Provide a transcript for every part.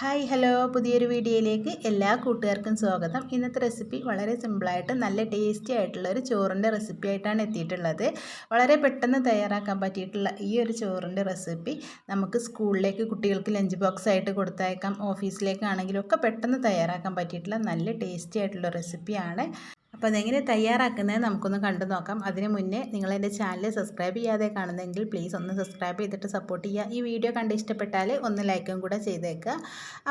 Hi hello. പുതിയൊരു വീഡിയോയിലേക്ക് എല്ലാ കൂട്ടുകാർക്കും സ്വാഗതം. ഇന്നത്തെ റെസിപ്പി വളരെ സിമ്പിളായിട്ട് നല്ല ടേസ്റ്റി ആയിട്ടുള്ള ഒരു ചോറിന്റെ റെസിപ്പി ആയിട്ടാണ് എത്തിയിട്ടുള്ളത്. വളരെ പെട്ടെന്ന് തയ്യാറാക്കാൻ പറ്റിയിട്ടുള്ള ഈ ഒരു ചോറിന്റെ റെസിപ്പി നമുക്ക് സ്കൂളിലേക്ക് കുട്ടികൾക്ക് ലഞ്ച് ബോക്സ് ആയിട്ട് കൊടുത്തയക്കാം. ഓഫീസിലേക്കാണെങ്കിലും ഒക്കെ പെട്ടെന്ന് തയ്യാറാക്കാൻ പറ്റിയിട്ടുള്ള നല്ല ടേസ്റ്റി ആയിട്ടുള്ള റെസിപ്പിയാണ്. അപ്പോൾ അതെങ്ങനെ തയ്യാറാക്കുന്നത് നമുക്കൊന്ന് കണ്ടു നോക്കാം. അതിന് മുന്നേ നിങ്ങൾ എന്റെ ചാനൽ സബ്സ്ക്രൈബ് ചെയ്യാതെ കാണുന്നെങ്കിൽ പ്ലീസ് ഒന്ന് സബ്സ്ക്രൈബ് ചെയ്തിട്ട് സപ്പോർട്ട് ചെയ്യുക. ഈ വീഡിയോ കണ്ട് ഇഷ്ടപ്പെട്ടാൽ ഒന്ന് ലൈക്കും കൂടെ ചെയ്തേക്കുക.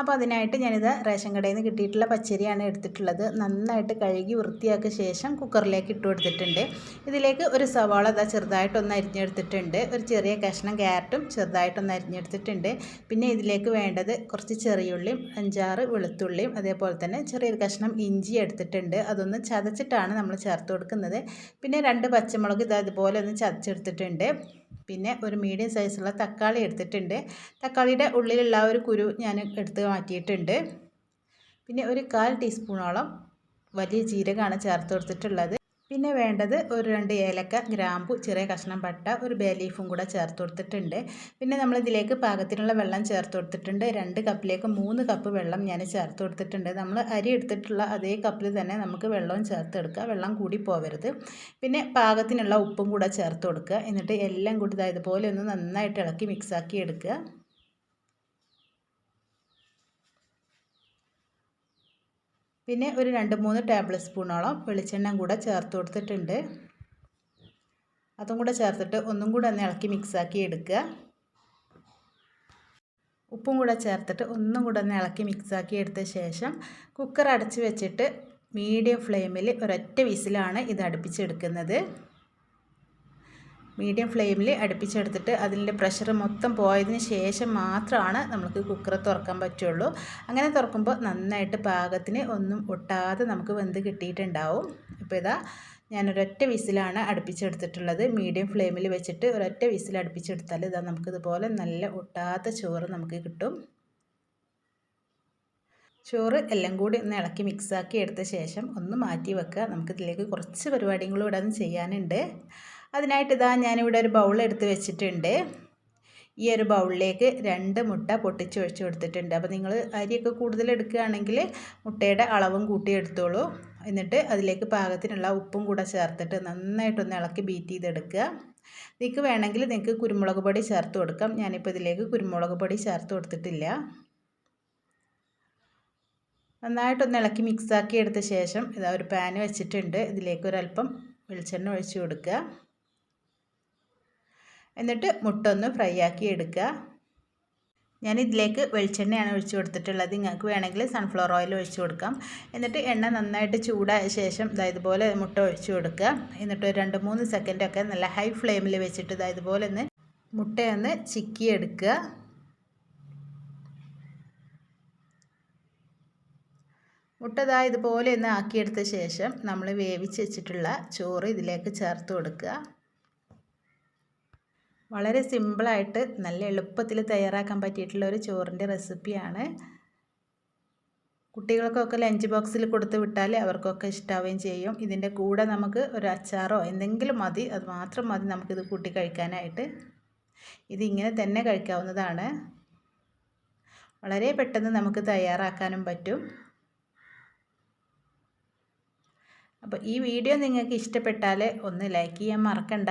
അപ്പോൾ അതിനായിട്ട് ഞാനിത് റേഷൻ കടയിൽ നിന്ന് കിട്ടിയിട്ടുള്ള പച്ചരിയാണ് എടുത്തിട്ടുള്ളത്. നന്നായിട്ട് കഴുകി വൃത്തിയാക്കിയ ശേഷം കുക്കറിലേക്ക് ഇട്ട് കൊടുത്തിട്ടുണ്ട്. ഇതിലേക്ക് ഒരു സവാള ഇതാ ചെറുതായിട്ടൊന്ന് അരിഞ്ഞെടുത്തിട്ടുണ്ട്. ഒരു ചെറിയ കഷ്ണം ക്യാരറ്റും ചെറുതായിട്ടൊന്ന് അരിഞ്ഞെടുത്തിട്ടുണ്ട്. പിന്നെ ഇതിലേക്ക് വേണ്ടത് കുറച്ച് ചെറിയുള്ളിയും അഞ്ചാറ് വെളുത്തുള്ളിയും അതേപോലെ തന്നെ ചെറിയൊരു കഷ്ണം ഇഞ്ചി എടുത്തിട്ടുണ്ട്. അതൊന്ന് ചതച്ച് ചതച്ചിട്ടാണ് നമ്മൾ ചേർത്ത് കൊടുക്കുന്നത്. പിന്നെ രണ്ട് പച്ചമുളക് ഇത് അതുപോലെ ഒന്ന് ചതച്ചെടുത്തിട്ടുണ്ട്. പിന്നെ ഒരു മീഡിയം സൈസുള്ള തക്കാളി എടുത്തിട്ടുണ്ട്. തക്കാളിയുടെ ഉള്ളിലുള്ള ഒരു കുരു ഞാൻ എടുത്ത് മാറ്റിയിട്ടുണ്ട്. പിന്നെ ഒരു കാൽ ടീസ്പൂണോളം വലിയ ജീരകമാണ് ചേർത്ത് കൊടുത്തിട്ടുള്ളത്. പിന്നെ വേണ്ടത് ഒരു രണ്ട് ഏലക്ക ഗ്രാമ്പു ചെറിയ കഷ്ണം പട്ട ഒരു ബേ ലീഫും കൂടെ ചേർത്ത് കൊടുത്തിട്ടുണ്ട്. പിന്നെ നമ്മൾ ഇതിലേക്ക് പാകത്തിനുള്ള വെള്ളം ചേർത്ത് കൊടുത്തിട്ടുണ്ട്. രണ്ട് കപ്പിലേക്ക് മൂന്ന് കപ്പ് വെള്ളം ഞാൻ ചേർത്ത് കൊടുത്തിട്ടുണ്ട്. നമ്മൾ അരി എടുത്തിട്ടുള്ള അതേ കപ്പിൽ തന്നെ നമുക്ക് വെള്ളവും ചേർത്തെടുക്കുക വെള്ളം കൂടി പോവരുത്. പിന്നെ പാകത്തിനുള്ള ഉപ്പും കൂടെ ചേർത്ത് കൊടുക്കുക. എന്നിട്ട് എല്ലാം കൂടി ഇതായതുപോലെ ഒന്ന് നന്നായിട്ട് ഇളക്കി മിക്സാക്കി എടുക്കുക. പിന്നെ ഒരു രണ്ട് മൂന്ന് ടേബിൾ സ്പൂണോളം വെളിച്ചെണ്ണ കൂടെ ചേർത്ത് കൊടുത്തിട്ടുണ്ട്. അതും കൂടെ ചേർത്തിട്ട് ഒന്നും കൂടെ ഒന്ന് ഇളക്കി മിക്സാക്കി എടുക്കുക. ഉപ്പും കൂടെ ചേർത്തിട്ട് ഒന്നും കൂടെ ഒന്ന് ഇളക്കി മിക്സാക്കി എടുത്ത ശേഷം കുക്കർ അടച്ച് വെച്ചിട്ട് മീഡിയം ഫ്ലെയിമിൽ ഒരൊറ്റ വിസിലാണ് ഇത് അടുപ്പിച്ചെടുക്കുന്നത് മീഡിയം ഫ്ലെയിമിൽ അടുപ്പിച്ചെടുത്തിട്ട് അതിന്റെ പ്രഷർ മൊത്തം പോയതിന് ശേഷം മാത്രമാണ് നമുക്ക് കുക്കർ തുറക്കാൻ പറ്റുള്ളൂ. അങ്ങനെ തുറക്കുമ്പോൾ നന്നായിട്ട് പാകത്തിന് ഒന്നും ഒട്ടാതെ നമുക്ക് വെന്ത് കിട്ടിയിട്ടുണ്ടാവും. അപ്പോൾ ഇതാ ഞാനൊരൊറ്റ വിസിലാണ് അടുപ്പിച്ചെടുത്തിട്ടുള്ളത്. മീഡിയം ഫ്ലെയിമിൽ വെച്ചിട്ട് ഒരൊറ്റ വിസിൽ അടുപ്പിച്ചെടുത്താൽ ഇതാ നമുക്കിതുപോലെ നല്ല ഒട്ടാത്ത ചോറ് നമുക്ക് കിട്ടും. ചോറ് എല്ലാം കൂടി ഒന്ന് ഇളക്കി മിക്സാക്കി എടുത്ത ശേഷം ഒന്ന് മാറ്റി വെക്കുക. നമുക്കിതിലേക്ക് കുറച്ച് പരിപാടികളും ഇവിടെ ചെയ്യാനുണ്ട്. അതിനായിട്ട് ഇതാ ഞാനിവിടെ ഒരു ബൗൾ എടുത്ത് വെച്ചിട്ടുണ്ട്. ഈ ഒരു ബൗളിലേക്ക് രണ്ട് മുട്ട പൊട്ടിച്ചൊഴിച്ച് കൊടുത്തിട്ടുണ്ട്. അപ്പോൾ നിങ്ങൾ അരിയൊക്കെ കൂടുതൽ എടുക്കുകയാണെങ്കിൽ മുട്ടയുടെ അളവും കൂട്ടി എടുത്തോളൂ. എന്നിട്ട് അതിലേക്ക് പാകത്തിനുള്ള ഉപ്പും കൂടെ ചേർത്തിട്ട് നന്നായിട്ടൊന്ന് ഇളക്കി ബീറ്റ് ചെയ്തെടുക്കുക. നിങ്ങൾക്ക് വേണമെങ്കിൽ നിങ്ങൾക്ക് കുരുമുളക് പൊടി ചേർത്ത് കൊടുക്കാം. ഞാനിപ്പോൾ ഇതിലേക്ക് കുരുമുളക് പൊടി ചേർത്ത് കൊടുത്തിട്ടില്ല. നന്നായിട്ടൊന്ന് ഇളക്കി മിക്സാക്കി എടുത്ത ശേഷം ഇതാ ഒരു പാൻ വെച്ചിട്ടുണ്ട്. ഇതിലേക്ക് ഒരല്പം വെളിച്ചെണ്ണ ഒഴിച്ച് കൊടുക്കുക. എന്നിട്ട് മുട്ട ഒന്ന് ഫ്രൈ ആക്കി എടുക്കുക. ഞാൻ ഇതിലേക്ക് വെളിച്ചെണ്ണയാണ് ഒഴിച്ചു കൊടുത്തിട്ടുള്ളത്. നിങ്ങൾക്ക് വേണമെങ്കിൽ സൺഫ്ലവർ ഓയിൽ ഒഴിച്ചു കൊടുക്കാം. എന്നിട്ട് എണ്ണ നന്നായിട്ട് ചൂടായ ശേഷം ഇതുപോലെ മുട്ട ഒഴിച്ചു കൊടുക്കുക. എന്നിട്ട് രണ്ട് മൂന്ന് സെക്കൻഡൊക്കെ നല്ല ഹൈ ഫ്ലെയിമിൽ വെച്ചിട്ട് ഇതുപോലെ ഒന്ന് മുട്ടയൊന്ന് ചിക്കി എടുക്കുക മുട്ട ഇതാ ഇതുപോലെ ഒന്ന് ആക്കിയെടുത്ത ശേഷം നമ്മൾ വേവിച്ച് വെച്ചിട്ടുള്ള ചോറ് ഇതിലേക്ക് ചേർത്ത് കൊടുക്കുക. വളരെ സിമ്പിളായിട്ട് നല്ല എളുപ്പത്തിൽ തയ്യാറാക്കാൻ പറ്റിയിട്ടുള്ള ഒരു ചോറിന്റെ റെസിപ്പിയാണ്. കുട്ടികൾക്കൊക്കെ ലഞ്ച് ബോക്സിൽ കൊടുത്ത് വിട്ടാൽ അവർക്കൊക്കെ ഇഷ്ടാവുകയും ചെയ്യും. ഇതിന്റെ കൂടെ നമുക്ക് ഒരു അച്ചാറോ എന്തെങ്കിലും മതി. അത് മാത്രം മതി നമുക്കിത് കൂട്ടി കഴിക്കാനായിട്ട്. ഇതിങ്ങനെ തന്നെ കഴിക്കാവുന്നതാണ്. വളരെ പെട്ടെന്ന് നമുക്ക് തയ്യാറാക്കാനും പറ്റും. അപ്പോൾ ഈ വീഡിയോ നിങ്ങൾക്ക് ഇഷ്ടപ്പെട്ടാൽ ഒന്ന് ലൈക്ക് ചെയ്യാൻ മറക്കണ്ട.